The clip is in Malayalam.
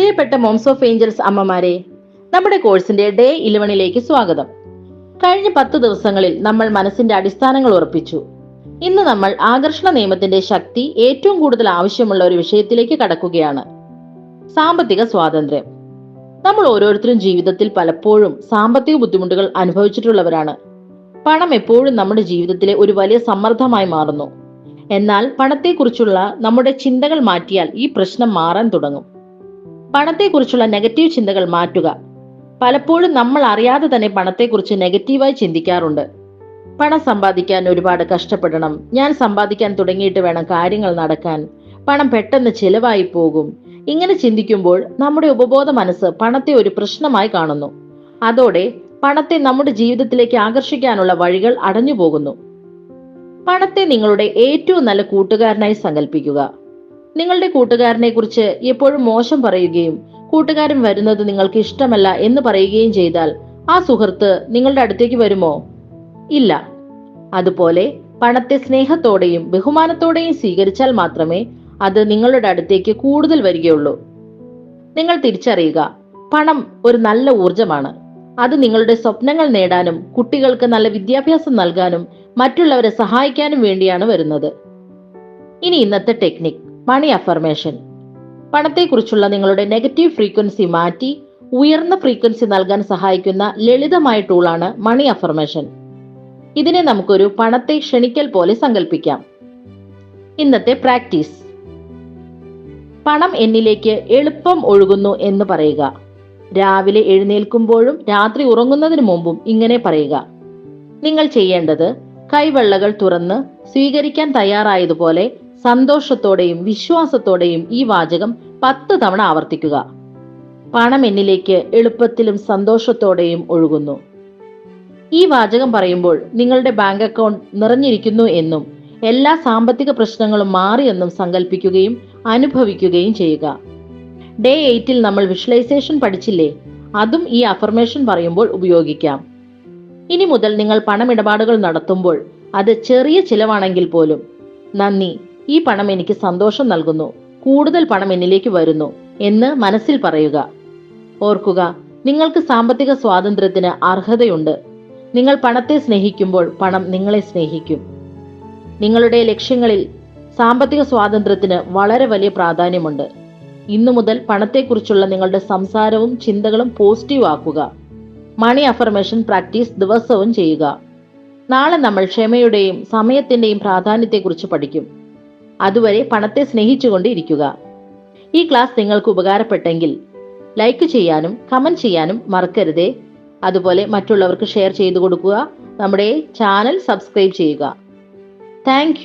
പ്രിയപ്പെട്ട മോംസ് ഓഫ് ഏഞ്ചൽസ് അമ്മമാരെ നമ്മുടെ കോഴ്സിന്റെ ഡേ ഇലവനിലേക്ക് സ്വാഗതം. കഴിഞ്ഞ പത്ത് ദിവസങ്ങളിൽ നമ്മൾ മനസ്സിന്റെ അടിസ്ഥാനങ്ങൾ ഉറപ്പിച്ചു. ഇന്ന് നമ്മൾ ആകർഷണ നിയമത്തിന്റെ ശക്തി ഏറ്റവും കൂടുതൽ ആവശ്യമുള്ള ഒരു വിഷയത്തിലേക്ക് കടക്കുകയാണ്. സാമ്പത്തിക സ്വാതന്ത്ര്യം. നമ്മൾ ഓരോരുത്തരും ജീവിതത്തിൽ പലപ്പോഴും സാമ്പത്തിക ബുദ്ധിമുട്ടുകൾ അനുഭവിച്ചിട്ടുള്ളവരാണ്. പണം എപ്പോഴും നമ്മുടെ ജീവിതത്തിലെ ഒരു വലിയ സമ്മർദ്ദമായി മാറുന്നു. എന്നാൽ പണത്തെക്കുറിച്ചുള്ള നമ്മുടെ ചിന്തകൾ മാറ്റിയാൽ ഈ പ്രശ്നം മാറാൻ തുടങ്ങും. പണത്തെക്കുറിച്ചുള്ള നെഗറ്റീവ് ചിന്തകൾ മാറ്റുക. പലപ്പോഴും നമ്മൾ അറിയാതെ തന്നെ പണത്തെക്കുറിച്ച് നെഗറ്റീവായി ചിന്തിക്കാറുണ്ട്. പണം സമ്പാദിക്കാൻ ഒരുപാട് കഷ്ടപ്പെടണം. ഞാൻ സമ്പാദിക്കാൻ തുടങ്ങിയിട്ട് വേണം കാര്യങ്ങൾ നടക്കാൻ. പണം പെട്ടെന്ന് ചിലവായി പോകും. ഇങ്ങനെ ചിന്തിക്കുമ്പോൾ നമ്മുടെ ഉപബോധ മനസ്സ് പണത്തെ ഒരു പ്രശ്നമായി കാണുന്നു. അതോടെ പണത്തെ നമ്മുടെ ജീവിതത്തിലേക്ക് ആകർഷിക്കാനുള്ള വഴികൾ അടഞ്ഞു പോകുന്നു പണത്തെ നിങ്ങളുടെ ഏറ്റവും നല്ല കൂട്ടുകാരനായി സങ്കല്പിക്കുക നിങ്ങളുടെ കൂട്ടുകാരനെ കുറിച്ച് എപ്പോഴും മോശം പറയുകയും കൂട്ടുകാരൻ വരുന്നത് നിങ്ങൾക്ക് ഇഷ്ടമല്ല എന്ന് പറയുകയും ചെയ്താൽ ആ സുഹൃത്ത് നിങ്ങളുടെ അടുത്തേക്ക് വരുമോ? ഇല്ല. അതുപോലെ പണത്തെ സ്നേഹത്തോടെയും ബഹുമാനത്തോടെയും സ്വീകരിച്ചാൽ മാത്രമേ അത് നിങ്ങളുടെ അടുത്തേക്ക് കൂടുതൽ വരികയുള്ളൂ. നിങ്ങൾ തിരിച്ചറിയുക പണം ഒരു നല്ല ഊർജമാണ് അത് നിങ്ങളുടെ സ്വപ്നങ്ങൾ നേടാനും കുട്ടികൾക്ക് നല്ല വിദ്യാഭ്യാസം നൽകാനും മറ്റുള്ളവരെ സഹായിക്കാനും വേണ്ടിയാണ് വരുന്നത്. ഇനി ഇന്നത്തെ ടെക്നിക്. മണി അഫർമേഷൻ. പണത്തെക്കുറിച്ചുള്ള നിങ്ങളുടെ നെഗറ്റീവ് ഫ്രീക്വൻസി മാറ്റി ഉയർന്ന ഫ്രീക്വൻസി നൽകാൻ സഹായിക്കുന്ന ലളിതമായ ടൂളാണ് മണി അഫർമേഷൻ. ഇതിനെ നമുക്കൊരു പണത്തെ ക്ഷണിക്കൽ പോലെ സങ്കല്പിക്കാം ഇന്നത്തെ പ്രാക്ടീസ്. പണം എന്നിലേക്ക് എളുപ്പം ഒഴുകുന്നു എന്ന് പറയുക. രാവിലെ എഴുന്നേൽക്കുമ്പോഴും രാത്രി ഉറങ്ങുന്നതിനു മുമ്പും ഇങ്ങനെ പറയുക. നിങ്ങൾ ചെയ്യേണ്ടത് കൈവെള്ളകൾ തുറന്ന് സ്വീകരിക്കാൻ തയ്യാറായതുപോലെ സന്തോഷത്തോടെയും വിശ്വാസത്തോടെയും ഈ വാചകം പത്ത് തവണ ആവർത്തിക്കുക. പണം എന്നിലേക്ക് എളുപ്പത്തിലും സന്തോഷത്തോടെയും ഒഴുകുന്നു. ഈ വാചകം പറയുമ്പോൾ നിങ്ങളുടെ ബാങ്ക് അക്കൗണ്ട് നിറഞ്ഞിരിക്കുന്നു എന്നും എല്ലാ സാമ്പത്തിക പ്രശ്നങ്ങളും മാറിയെന്നും സങ്കല്പിക്കുകയും അനുഭവിക്കുകയും ചെയ്യുക. ഡേ എയ്റ്റിൽ നമ്മൾ വിഷ്വലൈസേഷൻ പഠിച്ചില്ലേ? അതും ഈ അഫർമേഷൻ പറയുമ്പോൾ ഉപയോഗിക്കാം. ഇനി മുതൽ നിങ്ങൾ പണമിടപാടുകൾ നടത്തുമ്പോൾ അത് ചെറിയ ചിലവാണെങ്കിൽ പോലും. നന്ദി. ഈ പണം എനിക്ക് സന്തോഷം നൽകുന്നു. കൂടുതൽ പണം എന്നിലേക്ക് വരുന്നു എന്ന് മനസ്സിൽ പറയുക. ഓർക്കുക നിങ്ങൾക്ക് സാമ്പത്തിക സ്വാതന്ത്ര്യത്തിന് അർഹതയുണ്ട്. നിങ്ങൾ പണത്തെ സ്നേഹിക്കുമ്പോൾ പണം നിങ്ങളെ സ്നേഹിക്കും. നിങ്ങളുടെ ലക്ഷ്യങ്ങളിൽ സാമ്പത്തിക സ്വാതന്ത്ര്യത്തിന് വളരെ വലിയ പ്രാധാന്യമുണ്ട്. ഇന്നു മുതൽ പണത്തെക്കുറിച്ചുള്ള നിങ്ങളുടെ സംസാരവും ചിന്തകളും പോസിറ്റീവ് ആക്കുക. മണി അഫർമേഷൻ പ്രാക്ടീസ് ദിവസവും ചെയ്യുക. നാളെ നമ്മൾ ക്ഷമയുടെയും സമയത്തിന്റെയും പ്രാധാന്യത്തെക്കുറിച്ച് പഠിക്കും. അതുവരെ പണത്തെ സ്നേഹിച്ചുകൊണ്ട് ഇരിക്കുക ഈ ക്ലാസ് നിങ്ങൾക്ക് ഉപകാരപ്പെട്ടെങ്കിൽ ലൈക്ക് ചെയ്യാനും കമന്റ് ചെയ്യാനും മറക്കരുതേ. അതുപോലെ മറ്റുള്ളവർക്ക് ഷെയർ ചെയ്തു കൊടുക്കുക. നമ്മുടെ ചാനൽ സബ്സ്ക്രൈബ് ചെയ്യുക. താങ്ക്